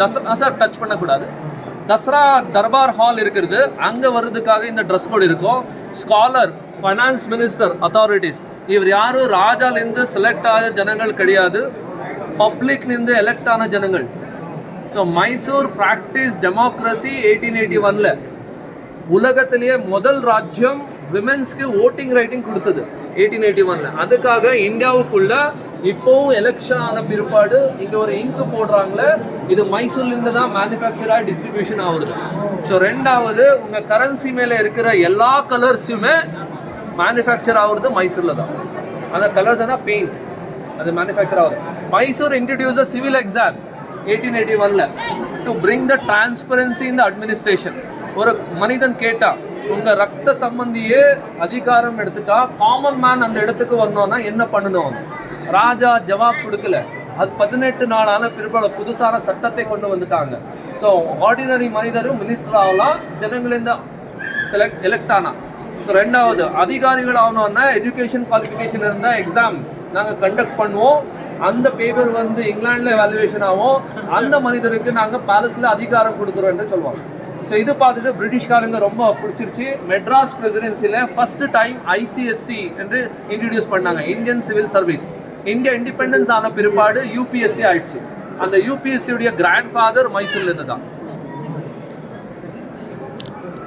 Dussehra sir touch பண்ணக்கூடாது. Dussehra Darbar hall இருக்கிறது. அங்கே வர்றதுக்காக இந்த ட்ரெஸ் கோட் இருக்கும். ஸ்காலர் ஃபைனான்ஸ் மினிஸ்டர் அத்தாரிட்டிஸ் இவர் யாரும் ராஜாலேருந்து செலக்ட் ஆன ஜனங்கள் கிடையாது. பப்ளிக்லேருந்து எலெக்ட் ஆன ஜனங்கள். So Mysore practice democracy eighteen eighty ஒனில் உலகத்திலேயே முதல் ராஜ்யம் விமென்ஸ்க்கு ஓட்டிங் ரைட்டிங் கொடுத்தது எயிட்டீன் எயிட்டி ஒனில் அதுக்காக இந்தியாவுக்குள்ள இப்போவும் எலெக்ஷன் ஆன பிற்பாடு இங்க ஒரு இங்கு போடுறாங்களே இது மைசூர்ல இருந்து தான் மேனுஃபேக்சராக ஆகி டிஸ்ட்ரிபியூஷன் ஆகுது. ஸோ ரெண்டாவது உங்க கரன்சி மேல இருக்கிற எல்லா கலர்ஸுமே மேனுஃபேக்சர் ஆகுறது மைசூர்ல தான். அந்த கலர்ஸ் என்ன? பெயிண்ட் அது மேனுஃபேக்சர் ஆகுது. Mysore introduce civil exam eighteen eighty ஒன்ல to bring the transparency in the administration ஒரு மனிதன் கேட்டா உங்க ரத்த சம்பந்தியே அதிகாரம் எடுத்துட்டா காமன் மேன் அந்த இடத்துக்கு வரணும்னா என்ன பண்ணணும்? ராஜா ஜவாப் கொடுக்கல. அது பதினெட்டு நாளான பிற்பாடு புதுசான சட்டத்தை கொண்டு வந்துட்டாங்க. ஸோ ஆர்டினரி மனிதரும் மினிஸ்டர் ஆகலாம் ஜனங்களிந்த செலக்ட் எலெக்ட் ஆனால் ஸோ ரெண்டாவது அதிகாரிகள் ஆகணும்னா எஜுகேஷன் குவாலிஃபிகேஷன் இருந்தால் எக்ஸாம் நாங்கள் கண்டக்ட் பண்ணுவோம். அந்த பேப்பர் வந்து இங்கிலாண்டில் வேல்யூவேஷன் ஆகும். அந்த மனிதருக்கு நாங்கள் பேலஸில் அதிகாரம் கொடுக்குறோன்னு சொல்லுவாங்க. ஸோ இது பார்த்துட்டு பிரிட்டிஷ்காரங்க ரொம்ப பிடிச்சிருச்சு. மெட்ராஸ் பிரசிடென்சியில் ஃபஸ்ட்டு டைம் ஐசிஎஸ்சி என்று இன்ட்ரடியூஸ் பண்ணாங்க. Indian civil service India independence ஆன பிற்பாடு யூபிஎஸ்சி ஆயிடுச்சு. அந்த யூபிஎஸ்சியுடைய கிராண்ட் ஃபாதர் மைசூர்லேருந்து தான்